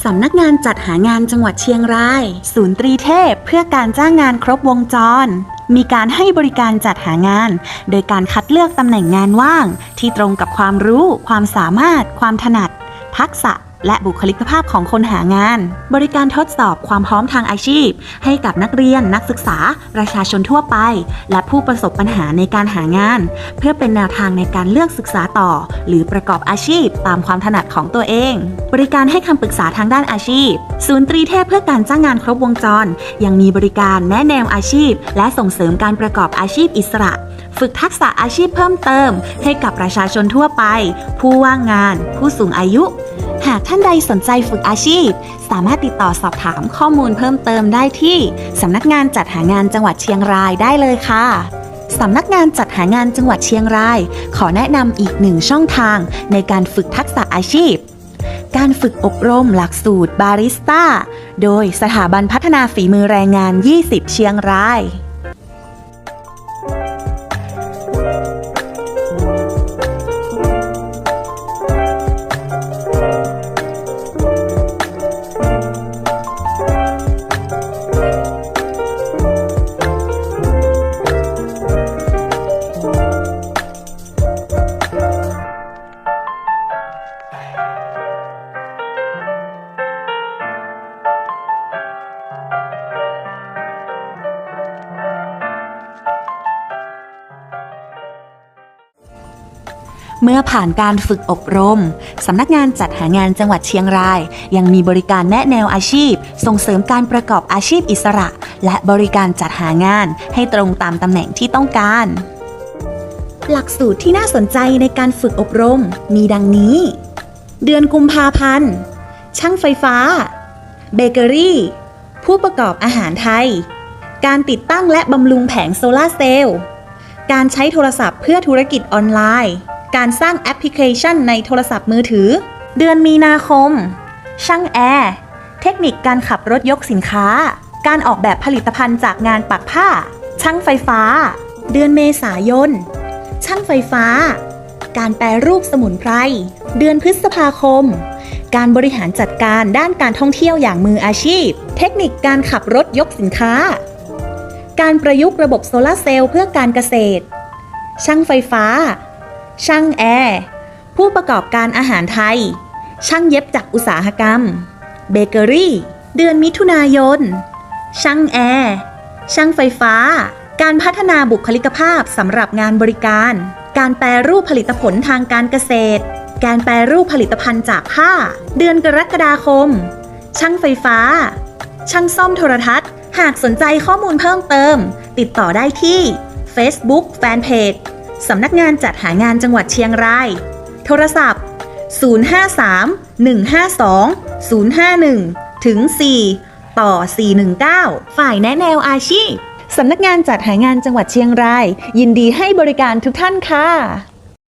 สำนักงานจัดหางานจังหวัดเชียงราย ศูนย์ตรีเทพเพื่อการจ้างงานครบวงจร มีการให้บริการจัดหางาน โดยการคัดเลือกตำแหน่งงานว่าง ที่ตรงกับความรู้ ความสามารถ ความถนัด ทักษะ และบุคลิกภาพของคนหางาน บริการทดสอบความพร้อมทางอาชีพ ให้กับนักเรียนนักศึกษา ประชาชนทั่วไป และผู้ประสบปัญหาในการหางาน เพื่อเป็นแนวทางในการเลือกศึกษาต่อ หรือประกอบอาชีพตามความถนัดของตัวเอง บริการให้คำปรึกษาทางด้านอาชีพ ศูนย์ตรีเทพเพื่อการจ้างงานครบวงจร ยังมีบริการแนะแนวอาชีพ และส่งเสริมการประกอบอาชีพอิสระ ฝึกทักษะอาชีพเพิ่มเติม ให้กับประชาชนทั่วไป ผู้ว่างงาน ผู้สูงอายุากท่านใดสนใจฝึกอาชีพ สามารถติดต่อสอบถามข้อมูลเพิ่มเติมได้ที่สำนักงานจัดหางานจังหวัดเชียงรายได้เลยค่ะสำนักงานจัดหางานจังหวัดเชียงราย ขอแนะนำอีกหนึ่งช่องทางในการฝึกทักษะอาชีพ การฝึกอบรมหลักสูตรบาริสต้า โดยสถาบันพัฒนาฝีมือแรงงาน 20 เชียงราย เมื่อผ่านการฝึกอบรม สำนักงานจัดหางานจังหวัดเชียงราย ยังมีบริการแนะแนวอาชีพ ส่งเสริมการประกอบอาชีพอิสระ และบริการจัดหางานให้ตรงตามตำแหน่งที่ต้องการ หลักสูตรที่น่าสนใจในการฝึกอบรมมีดังนี้ เดือนกุมภาพันธ์ ช่างไฟฟ้า เบเกอรี่ ผู้ประกอบอาหารไทย การติดตั้งและบำรุงแผงโซลาร์เซลล์ การใช้โทรศัพท์เพื่อธุรกิจออนไลน์ การสร้างแอปพลิเคชันในโทรศัพท์มือถือ เดือนมีนาคม ช่างแอร์ เทคนิคการขับรถยกสินค้า การออกแบบผลิตภัณฑ์จากงานปักผ้า ช่างไฟฟ้า เดือนเมษายน ช่างไฟฟ้า การแปรรูปสมุนไพร เดือนพฤษภาคม การบริหารจัดการด้านการท่องเที่ยวอย่างมืออาชีพ เทคนิคการขับรถยกสินค้า การประยุกต์ระบบโซลาร์เซลล์เพื่อการเกษตร ช่างไฟฟ้า ช่างแอร์ ผู้ประกอบการอาหารไทย ช่างเย็บจักอุตสาหกรรม เบเกอรี่ เดือนมิถุนายน ช่างแอร์ ช่างไฟฟ้า การพัฒนาบุคลิกภาพสำหรับงานบริการ การแปรรูปผลิตผลทางการเกษตร การแปรรูปผลิตภัณฑ์จากผ้า เดือนกรกฎาคม ช่างไฟฟ้า ช่างซ่อมโทรทัศน์ หากสนใจข้อมูลเพิ่มเติม ติดต่อได้ที่ Facebook Fanpage สำนักงานจัดหางานจังหวัดเชียงราย โทรศัพท์ 053 152 051 ถึง 4 ต่อ 419 ฝ่ายแนะแนวอาชีพสำนักงานจัดหางานจังหวัดเชียงราย ยินดีให้บริการทุกท่านค่ะ